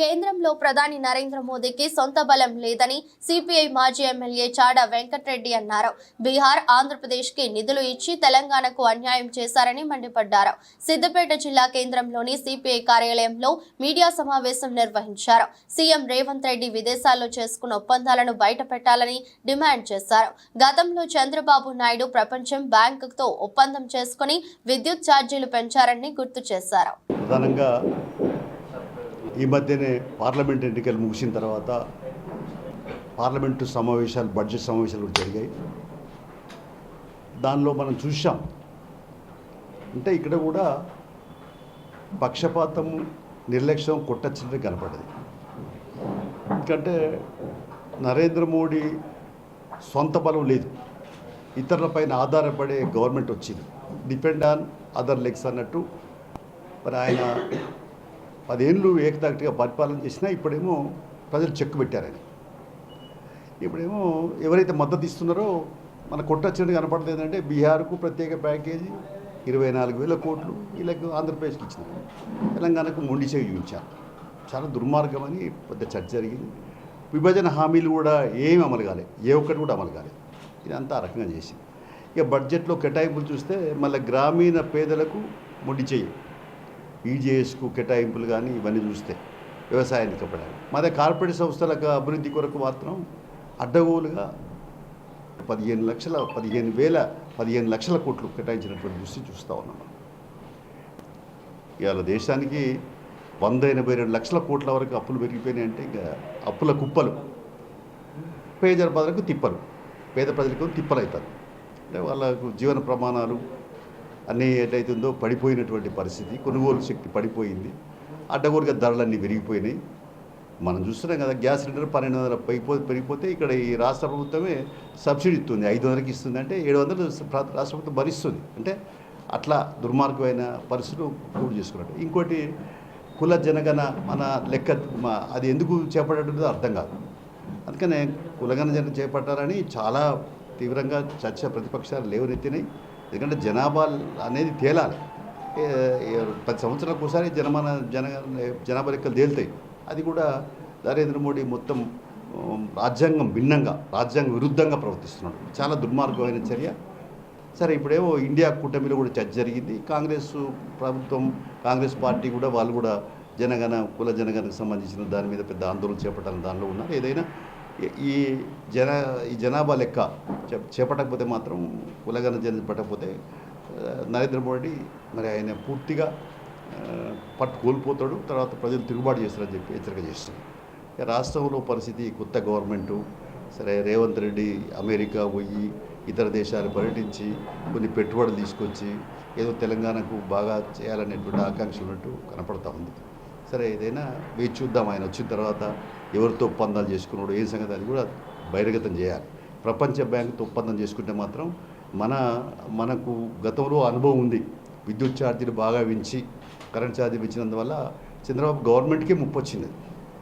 కేంద్రంలో ప్రధాని నరేంద్ర మోదీకి సొంత బలం లేదని సిపిఐ మాజీ ఎమ్మెల్యే చాడ వెంకటరెడ్డి అన్నారు. బీహార్ ఆంధ్రప్రదేశ్కి నిధులు ఇచ్చి తెలంగాణకు అన్యాయం చేశారని మండిపడ్డారు. సిద్దిపేట జిల్లా కేంద్రంలోని సిపిఐ కార్యాలయంలో మీడియా సమావేశం నిర్వహించారు. సీఎం రేవంత్ రెడ్డి విదేశాల్లో చేసుకున్న ఒప్పందాలను బయటపెట్టాలని డిమాండ్ చేశారు. గతంలో చంద్రబాబు నాయుడు ప్రపంచం బ్యాంకుతో ఒప్పందం చేసుకుని విద్యుత్ ఛార్జీలు పెంచారని గుర్తు చేశారు. ప్రధానంగా ఈ మధ్యనే పార్లమెంట్ ఎన్నికలు ముగిసిన తర్వాత పార్లమెంటు సమావేశాలు బడ్జెట్ సమావేశాలు కూడా జరిగాయి. దానిలో మనం చూసాం అంటే ఇక్కడ కూడా పక్షపాతము నిర్లక్ష్యం కొట్టచ్చినట్టు కనపడింది. ఎందుకంటే నరేంద్ర మోడీ సొంత బలం లేదు. ఇతరులపైన ఆధారపడే గవర్నమెంట్ వచ్చింది. డిపెండ్ ఆన్ అదర్ లెగ్స్ అన్నట్టు. మరి ఆయన పదేళ్ళు ఏకదాటిగా పరిపాలన చేసినా ఇప్పుడేమో ప్రజలు చెక్కు పెట్టారని. ఇప్పుడేమో ఎవరైతే మద్దతు ఇస్తున్నారో మన కొట్టొచ్చినట్టు కనపడదు ఏంటంటే బీహార్కు ప్రత్యేక ప్యాకేజీ ఇరవై నాలుగు వేల కోట్లు వీళ్ళకు ఆంధ్రప్రదేశ్కి ఇచ్చినారు. తెలంగాణకు మొండి చూపించారు. చాలా దుర్మార్గం అని పెద్ద చర్చ జరిగింది. విభజన హామీలు కూడా ఏమి అమలు కాలేదు ఏ ఒక్కటి కూడా అమలు కాలేదు ఇదంతా ఆ రకంగా చేసింది. ఇక బడ్జెట్లో కేటాయింపులు చూస్తే మళ్ళీ గ్రామీణ పేదలకు మొండి చేయి. ఈజేఎస్కు కేటాయింపులు కానీ ఇవన్నీ చూస్తే వ్యవసాయానికి ఇవ్వడానికి మాదే కార్పొరేట్ సంస్థలకు అభివృద్ధి కొరకు మాత్రం అడ్డగోలుగా పదిహేను లక్షల పదిహేను వేల పదిహేను లక్షల కోట్లు కేటాయించినటువంటి దృష్టి చూస్తూ ఉన్నాం ఇవాళ దేశానికి వంద ఎనభై రెండు లక్షల కోట్ల వరకు అప్పులు పెరిగిపోయినాయి అంటే ఇంకా అప్పుల కుప్పలు. పేద ప్రజలకు తిప్పలు. పేద ప్రజలకు తిప్పలు అవుతారు అంటే వాళ్ళకు జీవన ప్రమాణాలు అన్నీ ఏదైతుందో పడిపోయినటువంటి పరిస్థితి కొనుగోలు శక్తి పడిపోయింది. అడ్డగోరుగా ధరలన్నీ పెరిగిపోయినాయి మనం చూస్తున్నాం కదా గ్యాస్ సిలిండర్ పన్నెండు వందల పైపో పెరిగిపోతే ఇక్కడ ఈ రాష్ట్ర ప్రభుత్వమే సబ్సిడీ ఇస్తుంది. ఐదు వందలకి ఇస్తుంది అంటే ఏడు వందలు రాష్ట్ర ప్రభుత్వం భరిస్తుంది. అంటే అట్లా దుర్మార్గమైన పరిస్థితులు పూర్తి చేసుకున్నట్టు. ఇంకోటి కుల జనగణ మన లెక్క అది ఎందుకు చేపట్టడం అర్థం కాదు. అందుకనే కులగణ జన చేపట్టాలని చాలా తీవ్రంగా చర్చ ప్రతిపక్షాలు లేవనెత్తినాయి. ఎందుకంటే జనాభా అనేది తేలాలి. పది సంవత్సరాలకు ఒకసారి జనమాన జన జనాభా లెక్కలు తేలుతాయి. అది కూడా నరేంద్ర మోడీ మొత్తం రాజ్యాంగం భిన్నంగా రాజ్యాంగ విరుద్ధంగా ప్రవర్తిస్తున్నాడు. చాలా దుర్మార్గమైన చర్య. సరే ఇప్పుడేమో ఇండియా కూటమిలో కూడా చర్చ జరిగింది. కాంగ్రెస్ ప్రభుత్వం కాంగ్రెస్ పార్టీ కూడా వాళ్ళు కూడా జనగణ కుల జనగణకు సంబంధించిన దాని మీద పెద్ద ఆందోళన చేపట్టాలని దానిలో ఉన్నారు. ఏదైనా ఈ- జన ఈ జనాభా లెక్క చేపట్టకపోతే మాత్రం కులగన జన పట్టకపోతే నరేంద్ర మోడీ మరి ఆయన పూర్తిగా పట్టు కోల్పోతాడు తర్వాత ప్రజలు తిరుగుబాటు చేస్తారని చెప్పి హెచ్చరిక చేస్తారు రాష్ట్రంలో పరిస్థితి కొత్త గవర్నమెంటు సరే రేవంత్ రెడ్డి అమెరికా పోయి ఇతర దేశాలు పర్యటించి కొన్ని పెట్టుబడులు తీసుకొచ్చి ఏదో తెలంగాణకు బాగా చేయాలనేటువంటి ఆకాంక్ష ఉన్నట్టు కనపడతా ఉంది. సరే ఏదైనా వేచి చూద్దాం. ఆయన వచ్చిన తర్వాత ఎవరితో ఒప్పందాలు చేసుకున్నాడు ఏం సంగతి అది కూడా బహిర్గతం చేయాలి. ప్రపంచ బ్యాంకుతో ఒప్పందం చేసుకుంటే మాత్రం మన మనకు గతంలో అనుభవం ఉంది. విద్యుత్ ఛార్జీలు బాగా పెంచి కరెంట్ ఛార్జీలు పెంచినందువల్ల చంద్రబాబు గవర్నమెంట్కే ముప్పొచ్చింది.